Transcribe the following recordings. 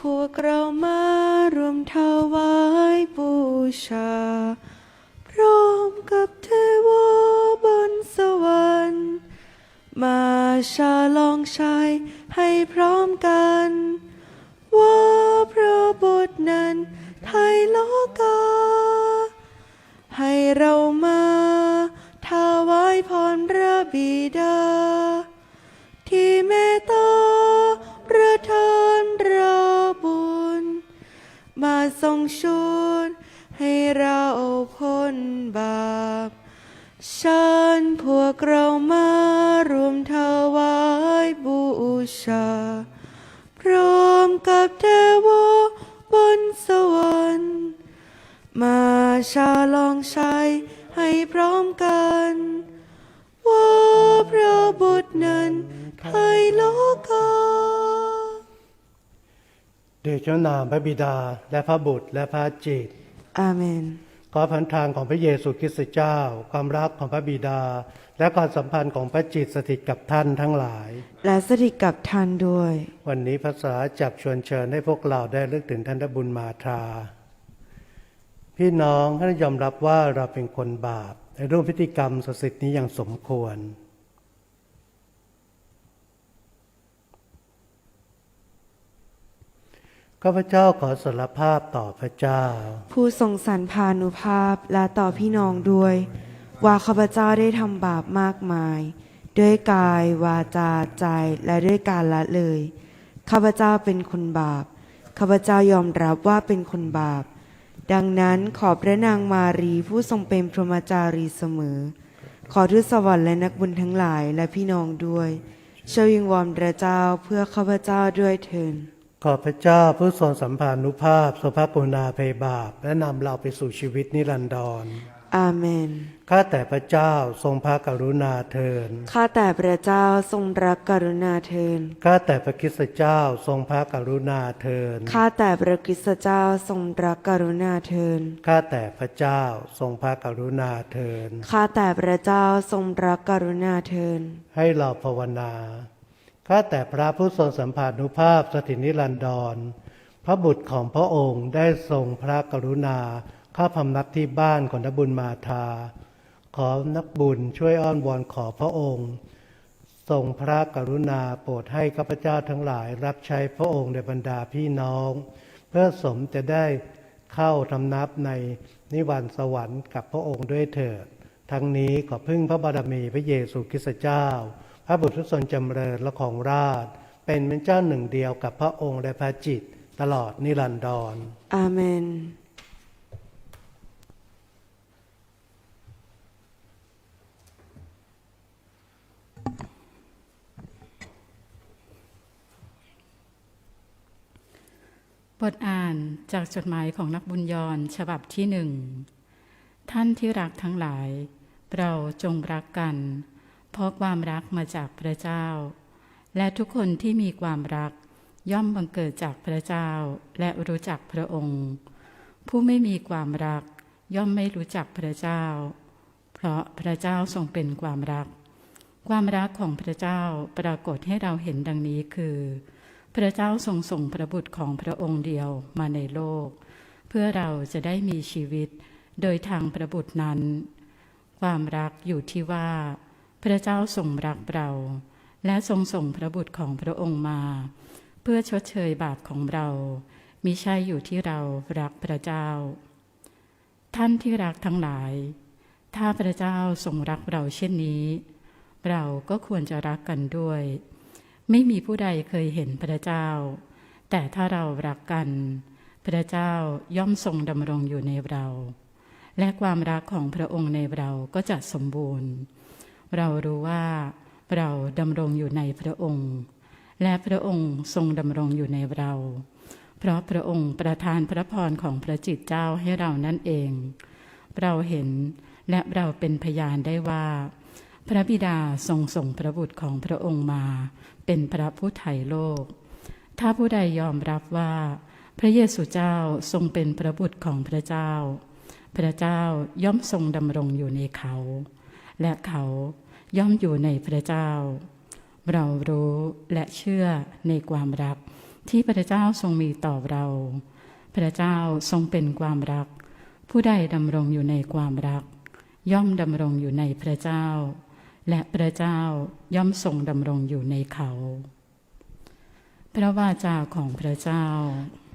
พวกเรามารวมถวายบูชา พร้อมกับเทวบนสวรรค์ มาชาลองชัยให้พร้อมกัน ว่าพระบุตรนั้นไทยโลกา ให้เรามาถวายพรพระบิดา ทรงชุนให้เราพ้นบาปฉันพวกเรามารวมถวายบูชา พร้อมกับเทวาบนสวรรค์ มาชาลองชัยให้พร้อมกัน ว่าพระบุตรนั้นไทยโลกา เดชะนามพระบิดาและพระบุตรและพระจิต อาเมน ขอพันทางของพระเยซูคริสต์เจ้า ความรักของพระบิดา และความสัมพันธ์ของพระจิตสถิตกับท่านทั้งหลาย และสถิตกับท่านด้วย วันนี้ภาษาจับชวนเชิญให้พวกเราได้เลึกถึงท่านบุญมาทราพี่น้องท่านยอมรับว่าเราเป็นคนบาปในร่วมพิธีกรรมศักดิ์สิทธิ์นี้อย่างสมควร ข้าพเจ้าขอสารภาพต่อพระเจ้า ผู้ทรงสรรพานุภาพและต่อพี่น้องด้วย ว่าข้าพเจ้าได้ทำบาปมากมาย ด้วยกาย วาจาใจและด้วยการละเลย ข้าพเจ้าเป็นคนบาป ข้าพเจ้ายอมรับว่าเป็นคนบาป ดังนั้นขอพระนางมารีผู้ทรงเป็นพรหมจารีเสมอ ขอทูตสวรรค์และนักบุญทั้งหลายและพี่น้องด้วยช่วยวิงวอนพระเจ้าเพื่อข้าพเจ้าด้วยเถิด ขอพระเจ้าผู้ทรงสัมพันธุภาพทรงพระกรุณาภัยบาป และนำเราไปสู่ชีวิตนิรันดร อาเมน ข้าแต่พระเจ้าทรงพระกรุณาเทิน ข้าแต่พระเจ้าทรงรักกรุณาเทิน ข้าแต่พระคริสตเจ้าทรงพระกรุณาเทิน ข้าแต่พระคริสตเจ้าทรงรักกรุณาเทิน ข้าแต่พระเจ้าทรงพระกรุณาเทิน ข้าแต่พระเจ้าทรงรักกรุณาเทิน ให้เราภาวนา ข้าแต่พระผู้ทรงสัมผัสนุภาพสถิตนิรันดร พระบุตรของพระองค์ได้ทรงพระกรุณาเข้าพำนักที่บ้านของนักบุญมาทาขอนักบุญช่วยอ้อนวอนขอพระองค์ทรงพระกรุณาโปรดให้ข้าพเจ้าทั้งหลาย รับใช้พระองค์ในบรรดาพี่น้อง เพื่อสมจะได้เข้าทำนับในนิวันสวรรค์กับพระองค์ด้วยเถิด ทั้งนี้ขอพึ่งพระบารมีพระเยซูคริสต์เจ้า พระบุตรผู้ทรงจำเริญและของราช เป็นเป็นเจ้าหนึ่งเดียวกับพระองค์และพระจิต ตลอดนิรันดร อาเมนบทอ่านจากจดหมายของนักบุญยอนฉบับที่หนึ่ง ท่านที่รักทั้งหลาย เราจงรักกัน เพราะความรักมาจากพระเจ้า และทุกคนที่มีความรักย่อมบังเกิดจากพระเจ้าและรู้จักพระองค์ ผู้ไม่มีความรักย่อมไม่รู้จักพระเจ้า เพราะพระเจ้าทรงเป็นความรัก ความรักของพระเจ้าปรากฏให้เราเห็นดังนี้คือ พระเจ้าทรงส่งพระบุตรของพระองค์เดียวมาในโลก เพื่อเราจะได้มีชีวิต โดยทางพระบุตรนั้น ความรักอยู่ที่ว่า พระเจ้าทรงรักเรา และทรงส่งพระบุตรของพระองค์มา เพื่อชดเชยบาปของเรามิใช่อยู่ที่เรารักพระเจ้า ท่านที่รักทั้งหลาย ถ้าพระเจ้าทรงรักเราเช่นนี้ เราก็ควรจะรักกันด้วย ไม่มีผู้ใดเคยเห็นพระเจ้า แต่ถ้าเรารักกัน พระเจ้าย่อมทรงดำรงอยู่ในเรา และความรักของพระองค์ในเราก็จะสมบูรณ์ เรารู้ว่าเราดำรงอยู่ในพระองค์ และพระองค์ทรงดำรงอยู่ในเรา เพราะพระองค์ประทานพระพรของพระจิตเจ้าให้เรานั่นเอง เราเห็นและเราเป็นพยานได้ว่า พระบิดาทรงส่งพระบุตรของพระองค์มา เป็นพระผู้ไถ่โลก ถ้าผู้ใดยอมรับว่า พระเยซูเจ้าทรงเป็นพระบุตรของพระเจ้า พระเจ้าย่อมทรงดำรงอยู่ในเขา และเขาย่อมอยู่ในพระเจ้า เรารู้และเชื่อในความรักที่พระเจ้าทรงมีต่อเรา พระเจ้าทรงเป็นความรัก ผู้ใดดำรงอยู่ในความรัก ย่อมดำรงอยู่ในพระเจ้า และพระเจ้าย่อมทรงดำรงอยู่ในเขา พระวาจาของพระเจ้า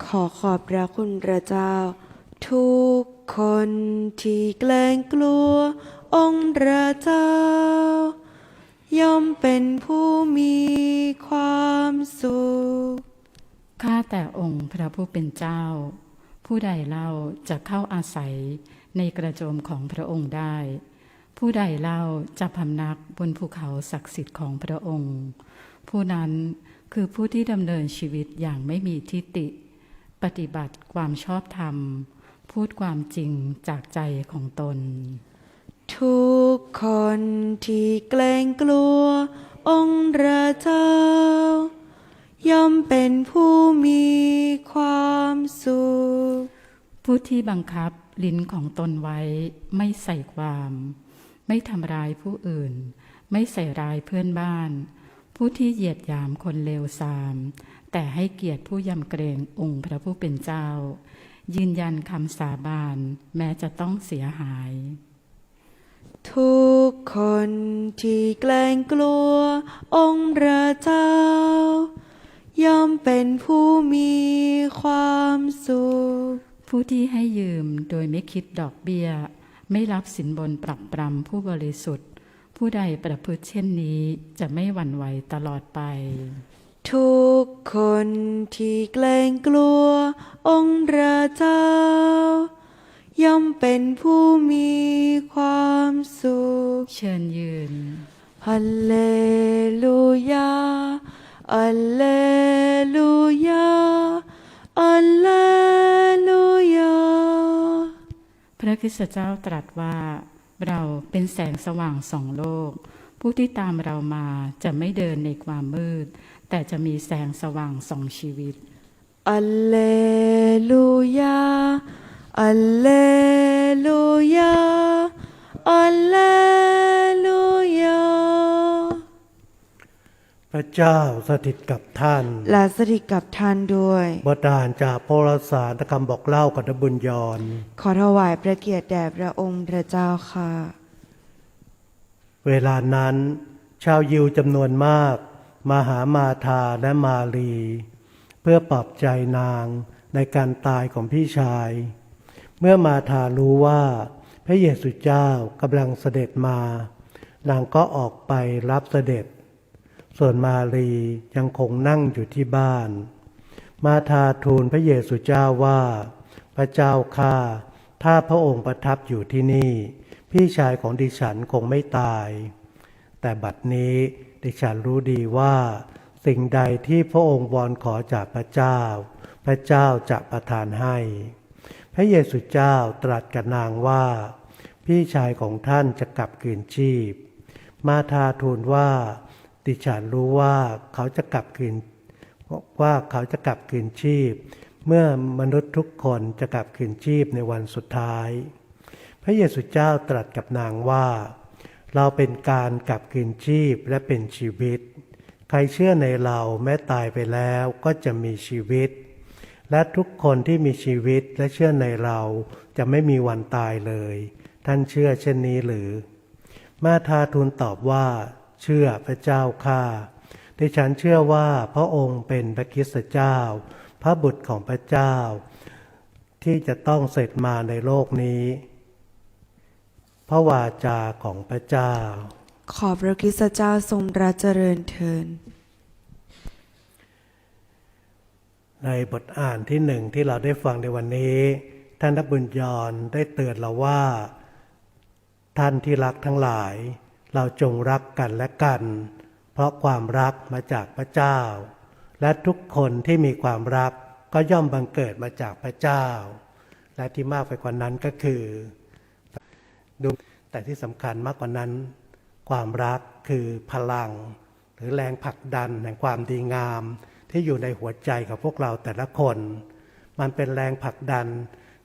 ขอขอบพระคุณพระเจ้า ทุกคนที่เกรงกลัว องค์พระเจ้า ย่อมเป็นผู้มีความสุข ข้าแต่องค์พระผู้เป็นเจ้า ผู้ใดเล่าจะเข้าอาศัยในกระโจมของพระองค์ได้ ผู้ใดเล่าจะพำนักบนภูเขาศักดิ์สิทธิ์ของพระองค์ ผู้นั้นคือผู้ที่ดำเนินชีวิตอย่างไม่มีทิฏฐิปฏิบัติความชอบธรรม พูดความจริงจากใจของตน ทุกคนที่เกรงกลัว องค์พระเจ้า ย่อมเป็นผู้มีความสุข ผู้ที่บังคับลิ้นของตนไว้ไม่ใส่ความ ไม่ทำร้ายผู้อื่น ไม่ใส่ร้ายเพื่อนบ้าน ผู้ที่เหยียดหยามคนเลวทราม แต่ให้เกียรติผู้ยำเกรงองค์พระผู้เป็นเจ้า ยืนยันคำสาบานแม้จะต้องเสียหาย ทุกคนที่เกรงกลัว องค์พระเจ้า ย่อมเป็นผู้มีความสุข ผู้ที่ให้ยืมโดยไม่คิดดอกเบี้ย ไม่รับสินบนปรับปรำผู้บริสุทธิ์ ผู้ใดประพฤติเช่นนี้จะไม่หวั่นไหวตลอดไป ทุกคนที่เกรงกลัว องค์พระเจ้า ย่อมเป็นผู้มีความสุข เชิญยืนฮัลเลลูยาฮัลเลลูยาฮัลเลลูยาพระคริสตเจ้าตรัสว่า เราเป็นแสงสว่างสองโลก ผู้ที่ตามเรามาจะไม่เดินในความมืด แต่จะมีแสงสว่างสองชีวิตอัลเลลูยา อัลเลลูยาอัลเลลูยาพระเจ้าสถิตกับท่าน และสถิตกับท่านด้วยบทอ่านจากโพรสารคำบอกเล่ากับนบุญยอนขอถวายพระเกียรติแด่พระองค์พระเจ้าค่ะ เวลานั้น ชาวยิวจำนวนมากมาหามาธาและมารีเพื่อปลอบใจนางในการตายของพี่ชาย เมื่อมาธารู้ว่า พระเยซูเจ้ากำลังเสด็จมานางก็ออกไปรับเสด็จ ส่วนมารียังคงนั่งอยู่ที่บ้าน มาธาทูลพระเยซูเจ้าว่า พระเจ้าข้าถ้าพระองค์ประทับอยู่ที่นี่ พี่ชายของดิฉันคงไม่ตาย แต่บัดนี้ดิฉันรู้ดีว่า สิ่งใดที่พระองค์วอนขอจากพระเจ้า พระเจ้าจะประทานให้ พระเยซูเจ้าตรัสกับนางว่า พี่ชายของท่านจะกลับคืนชีพ มาทาทูลว่า ดิฉันรู้ว่าเขาจะกลับคืนว่าเขาจะกลับคืนชีพ เมื่อมนุษย์ทุกคนจะกลับคืนชีพในวันสุดท้าย พระเยซูเจ้าตรัสกับนางว่า เราเป็นการกลับคืนชีพและเป็นชีวิต ใครเชื่อในเราแม้ตายไปแล้วก็จะมีชีวิต และทุกคนที่มีชีวิตและเชื่อในเราจะไม่มีวันตายเลย ท่านเชื่อเช่นนี้หรือ มาทาทูลตอบว่า เชื่อพระเจ้าข้าดิฉันเชื่อว่าพระองค์เป็นพระคริสตเจ้า พระบุตรของพระเจ้า ที่จะต้องเสร็จมาในโลกนี้ พระวาจาของพระเจ้า ขอพระคริสตเจ้าทรงรัเจริญเทิน ในบทอ่านที่หนึ่งที่เราได้ฟังในวันนี้ ท่านนับบุญยอนได้เตือนเราว่า ท่านที่รักทั้งหลาย เราจงรักกันและกัน เพราะความรักมาจากพระเจ้า และทุกคนที่มีความรักก็ย่อมบังเกิดมาจากพระเจ้า และที่มากไปกว่านั้นก็คือ ดูแต่ที่สำคัญมากกว่านั้น ความรักคือพลัง หรือแรงผลักดันแห่งความดีงาม ที่อยู่ในหัวใจของพวกเราแต่ละคน มันเป็นแรงผลักดัน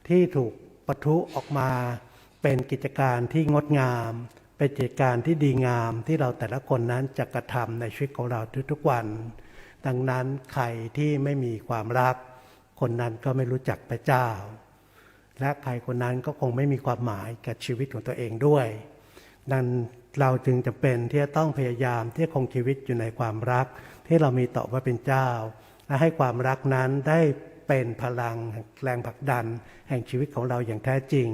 ที่ถูกปะทุออกมา เป็นกิจการที่งดงาม เป็นกิจการที่ดีงามที่เราแต่ละคนนั้นจะกระทำในชีวิตของเราทุกๆวัน ดังนั้นใครที่ไม่มีความรัก คนนั้นก็ไม่รู้จักพระเจ้า และใครคนนั้นก็คงไม่มีความหมายกับชีวิตของตัวเองด้วยนั้น เราจึงจะเป็นที่จะต้องพยายามที่จะคงชีวิตอยู่ในความรัก ที่เรามีต่อพระเป็นเจ้า และให้ความรักนั้นได้เป็นพลังแรงผลักดัน แห่งชีวิตของเราอย่างแท้จริง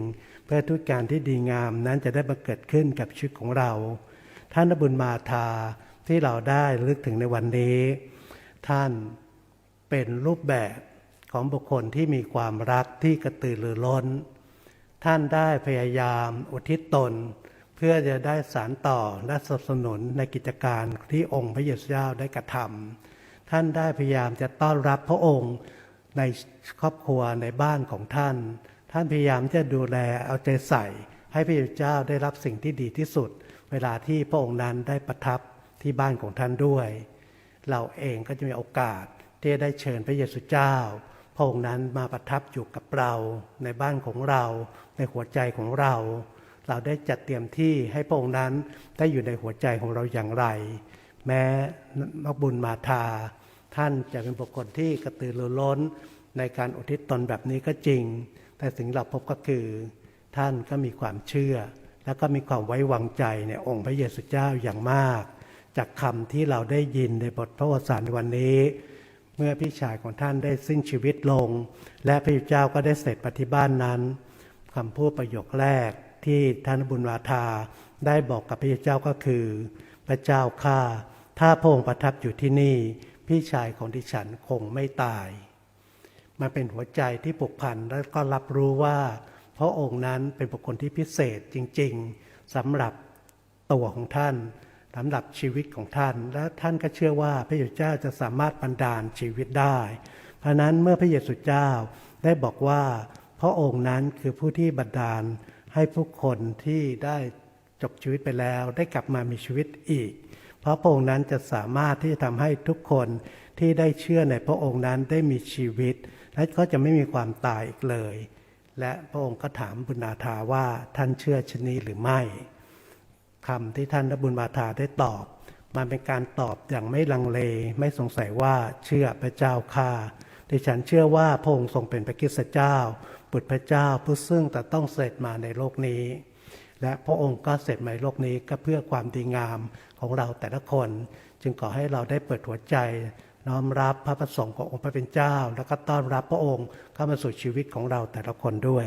เพื่อทุกการที่ดีงามนั้นจะได้มาเกิดขึ้นกับชีวิตของเรา ท่านบุญมาทาที่เราได้ลึกถึงในวันนี้ ท่านเป็นรูปแบบของบุคคลที่มีความรักที่กระตือรือร้น ท่านได้พยายามอุทิศตน เพื่อจะได้สารต่อและสนับสนุนในกิจการที่องค์พระเยซูเจ้าได้กระทำท่านได้พยายามจะต้อนรับพระองค์ในครอบครัวในบ้านของท่าน ท่านพยายามจะดูแลเอาใจใส่ ให้พระเยซูเจ้าได้รับสิ่งที่ดีที่สุด เวลาที่พระองค์นั้นได้ประทับที่บ้านของท่านด้วย เราเองก็จะมีโอกาสที่จะได้เชิญพระเยซูเจ้า พระองค์นั้นมาประทับอยู่กับเราในบ้านของเรา ในหัวใจของเรา เราได้จัดเตรียมที่ให้พระองค์นั้นได้อยู่ในหัวใจของเราอย่างไร แม้นักบุญมาทา ท่านจะเป็นบุคคลที่กระตือรือร้นในการอุทิศตนแบบนี้ก็จริง แต่สิ่งเราพบก็คือ ท่านก็มีความเชื่อ แล้วก็มีความไว้วางใจในองค์พระเยซูเจ้าอย่างมาก จากคำที่เราได้ยินในบทพระวสานในวันนี้ เมื่อพี่ชายของท่านได้สิ้นชีวิตลง และพระเจ้าก็ได้เสร็จปฏิบ้านนั้นคำพูดประโยคแรก ที่ท่านบุญวาทาได้บอกกับพระเจ้าก็คือ พระเจ้าข้าถ้าพระองค์ประทับอยู่ที่นี่ พี่ชายของดิฉันคงไม่ตาย มันเป็นหัวใจที่ผูกพันและก็รับรู้ว่าพระองค์นั้นเป็นบุคคลที่พิเศษจริง ๆสำหรับตัวของท่านสำหรับชีวิตของท่าน และท่านก็เชื่อว่าพระเยซูเจ้าจะสามารถบันดาลชีวิตได้ เพราะนั้นเมื่อพระเยซูเจ้าได้บอกว่า พระองค์นั้นคือผู้ที่บันดาล ให้ผู้คนที่ได้จบชีวิตไปแล้ว ได้กลับมามีชีวิตอีก เพราะพระองค์นั้นจะสามารถที่จะทำให้ทุกคนที่ได้เชื่อในพระองค์นั้นได้มีชีวิต และก็จะไม่มีความตายอีกเลย และพระองค์ก็ถามบุญนาธาว่าท่านเชื่อชนี้หรือไม่คำที่ท่านบุญมาธาได้ตอบ มันเป็นการตอบอย่างไม่ลังเล ไม่สงสัยว่าเชื่อพระเจ้าข้าดิฉันเชื่อว่าพระองค์ทรงเป็นพระคริสต์เจ้า บุตรพระเจ้าผู้ซึ่งแต่ต้องเสด็จมาในโลกนี้ และพระองค์ก็เสร็จมาในโลกนี้ก็เพื่อความดีงามของเราแต่ละคน จึงขอให้เราได้เปิดหัวใจน้อมรับพระประสงค์ขององค์พระเป็นเจ้า แล้วก็ต้อนรับพระองค์เข้ามาสู่ชีวิตของเราแต่ละคนด้วย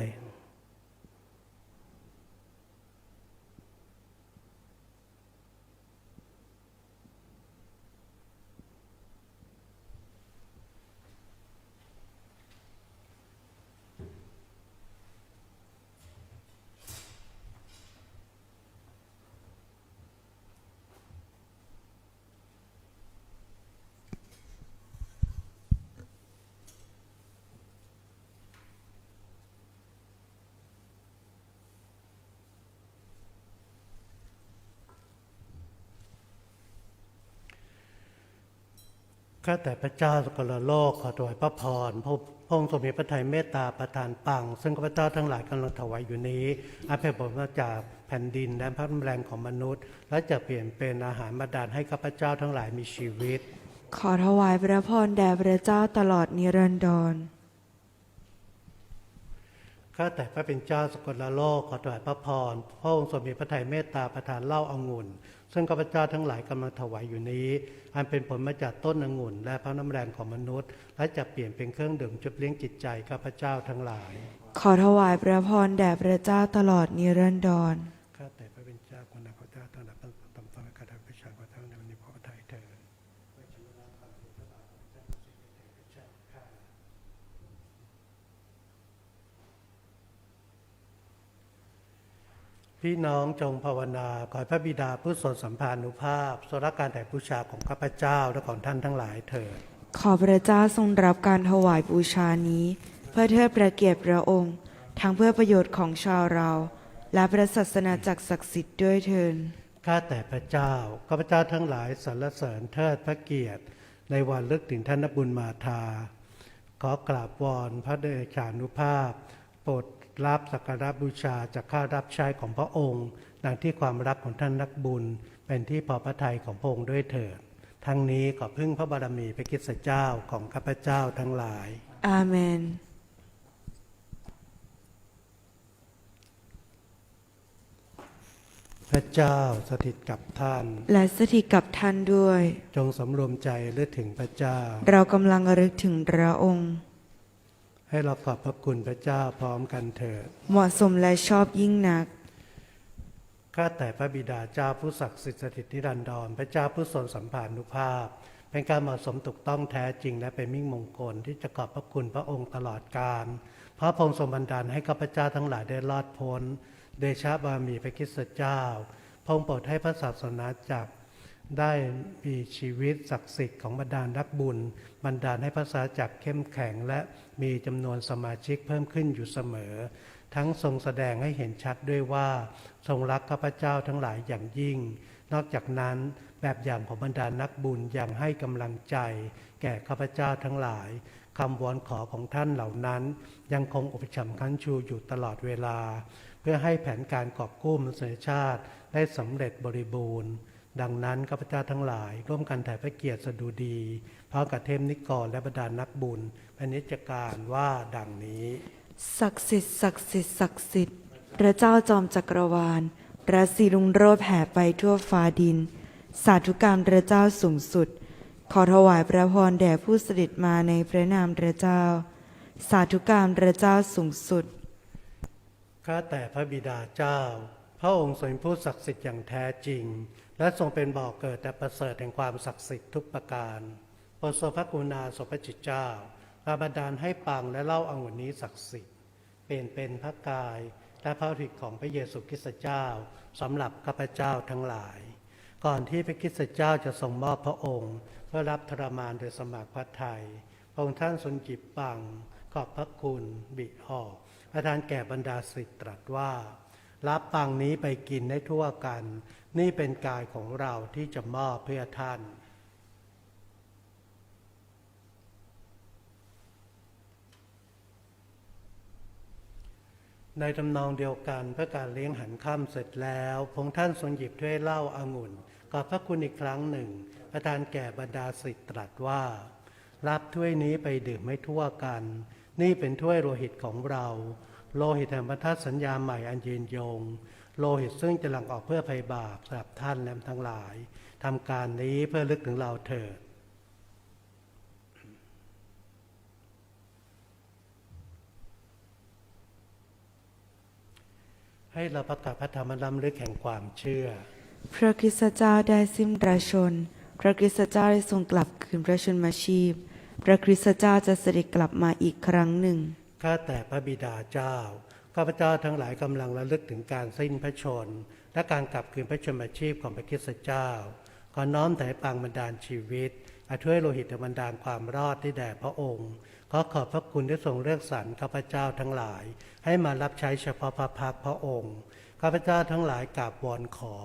ข้าแต่พระเจ้าสกลโลกขอถวายพระพรพระพระองค์ทรงมีพระทัยเมตตาประทานปัง ซึ่งข้าพเจ้าทั้งหลายกำลังถวายอยู่นี้อาเพผลมาจากแผ่นดินและพระแรงของมนุษย์ และจะเปลี่ยนเป็นอาหารมาดานให้ข้าพเจ้าทั้งหลายมีชีวิต ขอถวายพระพรแด่พระเจ้าตลอดนิรันดรข้าแต่พระเป็นเจ้าสกลโลกขอถวายพระพรพระองค์ทรงมีพระทัยเมตตาประทานเหล้าองุ่น ซึ่งข้าพเจ้าทั้งหลายกำลังถวายอยู่นี้ อันเป็นผลมาจากต้นองุ่น และพระน้ำแรงของมนุษย์ และจะเปลี่ยนเป็นเครื่องดื่มจุบเลี้ยงจิตใจข้าพเจ้าทั้งหลาย ขอถวายพระพรแด่พระเจ้าตลอดนิรันดร ข้าแต่พระเป็นเจ้าคนนักพระเจ้าทั้งหลายตั้งตำตากระทำประชาชนทั้งในวันนี้พระไทยเถิด พี่น้องจงภาวนาขอให้พระบิดาผู้ทรงสัมพันธุภาพทรงรักการแต่บูชาของข้าพเจ้าและของท่านทั้งหลายเถิด ขอพระเจ้าทรงรับการถวายบูชานี้ เพื่อเทิดพระเกียรติพระองค์ ทั้งเพื่อประโยชน์ของชาวเรา และพระศาสนาจักรศักดิ์สิทธิ์ด้วยเทินข้าแต่พระเจ้าข้าพเจ้าทั้งหลายสรรเสริญเทิดพระเกียรติ ในวันลึกถึงท่านบุญมาทาขอกราบวอนพระเดชานุภาพ โปรด รับสักการะบูชาจากข้ารับใช้ของพระองค์ ดังที่ความรักของท่านนักบุญ เป็นที่พอพระทัยของพระองค์ด้วยเถิด ทั้งนี้ขอพึ่งพระบารมีพระคริสตเจ้าของข้าพเจ้าทั้งหลาย อาเมนพระเจ้าสถิตกับท่าน และสถิตกับท่านด้วย จงสำรวมใจเลือถึงพระเจ้า เรากำลังระลึกถึงพระองค์ ให้เราขอบพระคุณพระเจ้าพร้อมกันเถิด เหมาะสมและชอบยิ่งนัก ข้าแต่พระบิดาเจ้าผู้ศักดิ์สิทธิ์สถิตนิรันดรพระเจ้าผู้ทรงสัมพันธุภาพ เป็นการเหมาะสมถูกต้องแท้จริงและเป็นมิ่งมงคลที่จะขอบพระคุณพระองค์ตลอดกาลพระพงศ์ทรงบันดาลให้ข้าพเจ้าทั้งหลายได้รอดพ้น เดชะบารมีพระคริสตเจ้าพระองค์โปรดให้พระศาสนาจักรได้มีชีวิตศักดิ์สิทธิ์ของบรรดานักบุญ บรรดาลให้พระสาจักเข้มแข็งและมีจำนวนสมาชิกเพิ่มขึ้นอยู่เสมอ ทั้งทรงแสดงให้เห็นชัดด้วยว่า ทรงรักข้าพเจ้าทั้งหลายอย่างยิ่ง นอกจากนั้นแบบอย่างของบรรดานักบุญยังให้กำลังใจ แก่ข้าพเจ้าทั้งหลายคำวอนขอของท่านเหล่านั้น ยังคงอุปถัมภ์คันชูอยู่ตลอดเวลา เพื่อให้แผนการกอบกู้มนุษยชาติได้สำเร็จบริบูรณ์ ดังนั้นข้าพเจ้าทั้งหลาย ร่วมกันถ่ายพระเกียรติสดุดี พร้อมกับเทพนิกรและบรรดานักบุญพนิจการว่าดังนี้ ศักดิ์สิทธิ์ศักดิ์สิทธิ์ศักดิ์สิทธิ์พระเจ้าจอมจักรวาลพระศิรุงโรจน์แผ่ไปทั่วฟ้าดิน สาธุการพระเจ้าสูงสุด ขอถวายพระพรแด่ผู้เสด็จมาในพระนามพระเจ้า สาธุการพระเจ้าสูงสุดข้าแต่พระบิดาเจ้า พระองค์ทรงเป็นผู้ศักดิ์สิทธิ์อย่างแท้จริง และทรงเป็นบ่อกเกิดแต่ประเสริฐแห่งความศักดิ์สิทธิ์ทุกประการ โปรดทรงพระกรุณาสมพระจิตเจ้าประบันดาลให้ปังและเล่าอังุ่นนี้ศักดิ์สิทธิ์เป็นเป็นพระกายและพระฤทธิ์ของพระเยซูคริสต์เจ้าสำหรับข้าพเจ้าทั้งหลาย ก่อนที่พระคริสต์เจ้าจะทรงมอบพระองค์ เพื่อรับทรมานโดยสมัครพระทัยพระองค์ท่านทรงหยิบปังขอบพระคุณบิออกประทานแก่บรรดาศิษย์ตรัสว่า รับปังนี้ไปกินได้ทั่วกัน นี่เป็นกายของเราที่จะมอบเพื่อท่าน ในตำนองเดียวกันเพื่อการเลี้ยงหันค่ำเสร็จแล้วพงท่านทรงหยิบถ้วยเหล้าอางุ่นขอบพระคุณอีกครั้งหนึ่ง ประทานแก่บรรดาศิษย์ตรัสว่า รับถ้วยนี้ไปดื่มไม่ทั่วกัน นี่เป็นถ้วยโลหิตของเรา โลหิตแห่งพันธสัญญาใหม่อันยืนยง โลหิตซึ่งจะหลั่งออกเพื่อภัยบาปสำหรับท่านและทั้งหลายทำการนี้เพื่อลึกถึงเราเถิด ให้เราประกาศพระธรรมล้ำลึกแห่งความเชื่อ พระคริสตเจ้าได้สิ้นพระชน พระคริสตเจ้าได้ทรงกลับคืนพระชนมาชีพ พระคริสตเจ้าจะเสด็จกลับมาอีกครั้งหนึ่ง ข้าแต่พระบิดาเจ้า ข้าพเจ้าทั้งหลายกำลังระลึกถึงการสิ้นพระชน และการกลับคืนพระชนมาชีพของพระคริสตเจ้า ขอน้อมถ่ายปังบันดาลชีวิตอาช่วยโลหิตบันดาลความรอดที่แด่พระองค์ ขอขอบพระคุณที่ทรงเลือกสรรข้าพเจ้าทั้งหลาย ให้มารับใช้เฉพาะพระพักพระองค์ข้าพเจ้าทั้งหลายกราบวอนขอ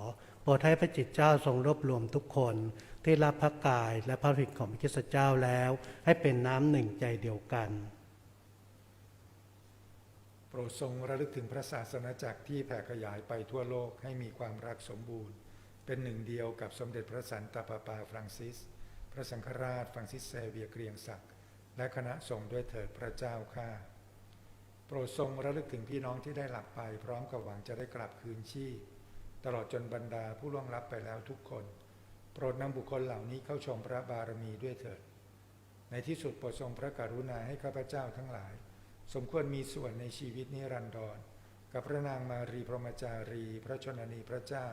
โปรดให้พระจิตเจ้าทรงรวบรวมทุกคน ที่รับพระกายและพระฤทธิ์ของพระคิสเจ้าแล้ว ให้เป็นน้ำหนึ่งใจเดียวกัน โปรดทรงระลึกถึงพระศาสนาจักรที่แผ่ขยายไปทั่วโลกให้มีความรักสมบูรณ์ เป็นหนึ่งเดียวกับสมเด็จพระสันตะปาปาฟรังซิส พระสังฆราชฟรังซิสเซเวียเกรียงศักดิ และคณะสงฆ์ด้วยเถิดพระเจ้าข้าโปรดทรงระลึกถึงพี่น้องที่ได้หลับไป พร้อมกับหวังจะได้กลับคืนชีพตลอดจนบรรดาผู้ล่วงลับไปแล้วทุกคน โปรดนำบุคคลเหล่านี้เข้าชมพระบารมีด้วยเถิด ในที่สุดโปรดทรงพระกรุณาให้ข้าพเจ้าทั้งหลาย สมควรมีส่วนในชีวิตนิรันดร กับพระนางมารีพรหมจารี พระชนนีพระเจ้า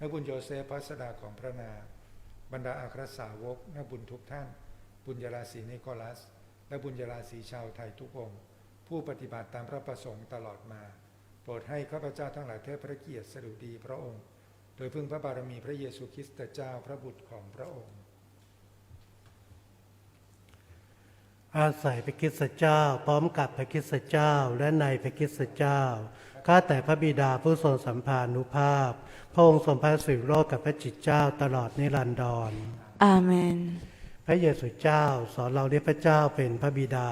นักบุญโยเซฟพัสดาของพระนางบรรดาอัครสาวกนักบุญทุกท่าน บุญยราศีนิโคลัส และบุญยราศีชาวไทยทุกองค์ ผู้ปฏิบัติตามพระประสงค์ตลอดมา โปรดให้ข้าพเจ้าทั้งหลายเทิดพระเกียรติสดุดีพระองค์ โดยพึ่งพระบารมีพระเยซูคริสต์เจ้าพระบุตรของพระองค์ อาศัยพระคริสตเจ้า พร้อมกับพระคริสตเจ้า และในพระคริสตเจ้าข้าแต่พระบิดาผู้ทรงสัมภานุภาพ พระองค์ทรงพระสิริโรธกับพระจิตเจ้าตลอดนิรันดรอาเมน พระเยซูเจ้าสอนเราเรียกพระเจ้าเป็นพระบิดา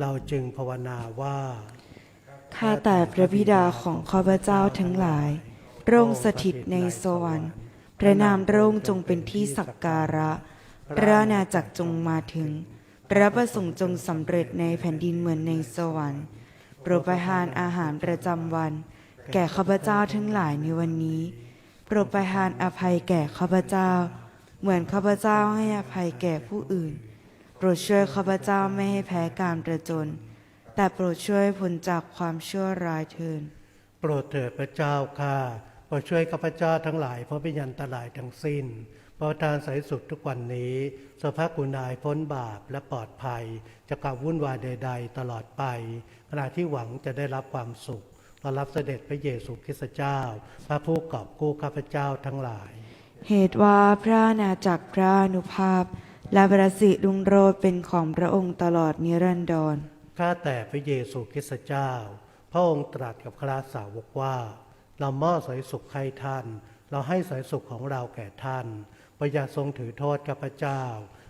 เราจึงภาวนาว่าข้าแต่พระบิดาของข้าพเจ้าทั้งหลายพระองค์สถิตในสวรรค์ พระนามพระองค์จงเป็นที่สักการะ พระอาณาจักรจงมาถึง พระประสงค์จงสำเร็จในแผ่นดินเหมือนในสวรรค์โปรดประทานอาหารประจำวัน แก่ข้าพเจ้าทั้งหลายในวันนี้ โปรดประทานอภัยแก่ข้าพเจ้า เหมือนข้าพเจ้าให้อภัยแก่ผู้อื่น โปรดช่วยข้าพเจ้าไม่ให้แพ้การประจน แต่โปรดช่วยพ้นจากความชั่วร้ายเถิดโปรดเถิดพระเจ้าข้าโปรดช่วยข้าพเจ้าทั้งหลายเพราะเป็นยันตรายทั้งสิ้นโปรดทานสายสุขทุกวันนี้ สภาพกุณายพ้นบาปและปลอดภัยจากความวุ่นวายใด ๆ ตลอดไป ขณะที่หวังจะได้รับความสุขต้อรับเสด็จพระเยซูคริสต์เจ้า พระผู้กอบกู้ข้าพเจ้าทั้งหลาย เหตุว่าพระอาจักรพระอนุภาพ และประสิทธิ์ลุงโรดเป็นของพระองค์ตลอดนิรันดรข้าแต่พระเยซูคริสต์เจ้า พระองค์ตรัสกับคราสาวกว่า เรามอบสายสุขให้ท่าน เราให้สายสุขของเราแก่ท่านพระยาทรงถือโทษข้าพระเจ้า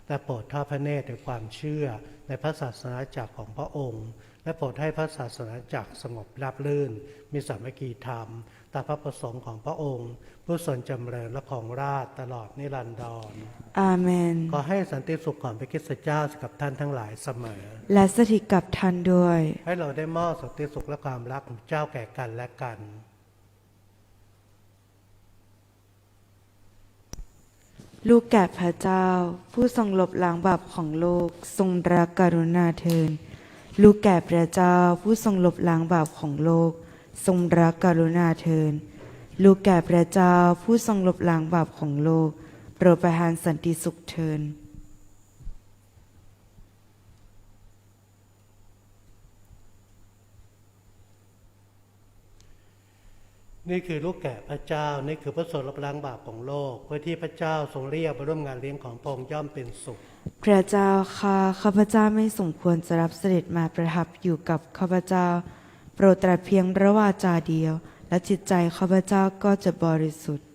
และโปรดทอดพระเนตรด้วยความเชื่อในพระศาสนาจักรของพระองค์ และโปรดให้พระศาสนาจักรสงบราบรื่น มีสามัคคีธรรมตามพระประสงค์ของพระองค์ ผู้ทรงจำเริญและของราชตลอดนิรันดรอาเมน ขอให้สันติสุขของพระคริสต์เจ้ากับท่านทั้งหลายเสมอ และสถิตกับท่านด้วย ให้เราได้มอบสันติสุขและความรักของเจ้าแก่กันและกันลูกแก่พระเจ้า ผู้ทรงลบล้างบาปของโลก ทรงรักกรุณาเทิน ลูกแก่พระเจ้าผู้ทรงลบล้างบาปของโลก ทรงรักกรุณาเทินลูกแก่พระเจ้าผู้ทรงลบล้างบาปของโลก โปรดประทานสันติสุขเทินนี่คือลูกแกะพระเจ้า นี่คือพระสดลบล้างบาปของโลก เพื่อที่พระเจ้าทรงเรียกมาร่วมงานเลี้ยงของพระองค์ย่อมเป็นสุข พระเจ้าค่ะ ข้าพเจ้าไม่สมควรจะรับเสด็จมาประทับอยู่กับข้าพเจ้า โปรดตรัสเพียงพระวาจาเดียว และจิตใจข้าพเจ้าก็จะบริสุทธิ์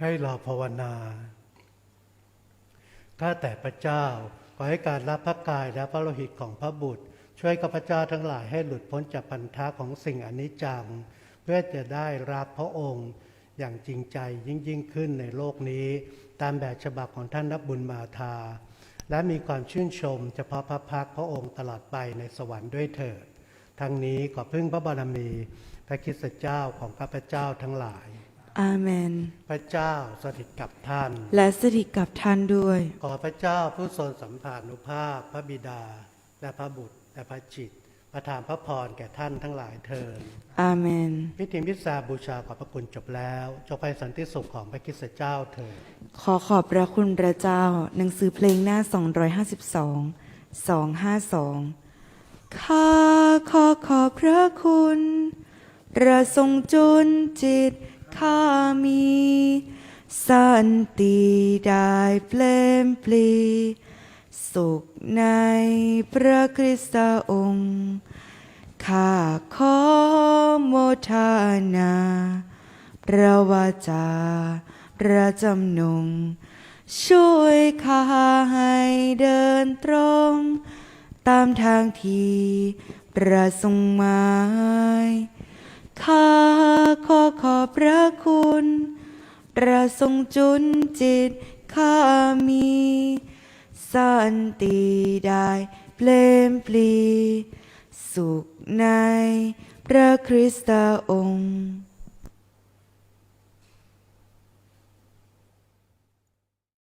ให้เราภาวนา ข้าแต่พระเจ้า ขอให้การรับพระกายและพระโลหิตของพระบุตร ช่วยข้าพเจ้าทั้งหลายให้หลุดพ้นจากพันธะของสิ่งอนิจจัง เพื่อจะได้รักพระองค์อย่างจริงใจยิ่งยิ่งขึ้นในโลกนี้ ตามแบบฉบับของท่านนับบุญมาทาและมีความชื่นชมเฉพาะพระพักพระองค์ตลอดไปในสวรรค์ด้วยเถิดทั้งนี้ขอพึ่งพระบารมีพระคริสตเจ้าของข้าพเจ้าทั้งหลาย อาเมน พระเจ้าสถิตกับท่าน และสถิตกับท่านด้วย ขอพระเจ้าผู้ทรงสัมผัสนุภาพ พระบิดา และพระบุตร และพระจิต ประทานพระพรแก่ท่านทั้งหลายเถิดอาเมน พิธีพิสาบูชาขอบพระคุณจบแล้วจงไปสันติสุขของพระคริสตเจ้าเถิดขอขอบพระคุณพระเจ้า หนังสือเพลงหน้า 252 252 ข้าขอขอบพระคุณ ประทรงจุนจิต ข้ามี สันติได้เปลมปลี สุขในพระคริสตองค์ ข้าขอโมทานาพระวาจาพระจำนง ช่วยข้าให้เดินตรง ตามทางที่ประทรงหมาย ข้าขอขอบพระคุณประทรงจุนจิตข้ามีสันติได้เปลมปลี สุขในพระคริสตองค์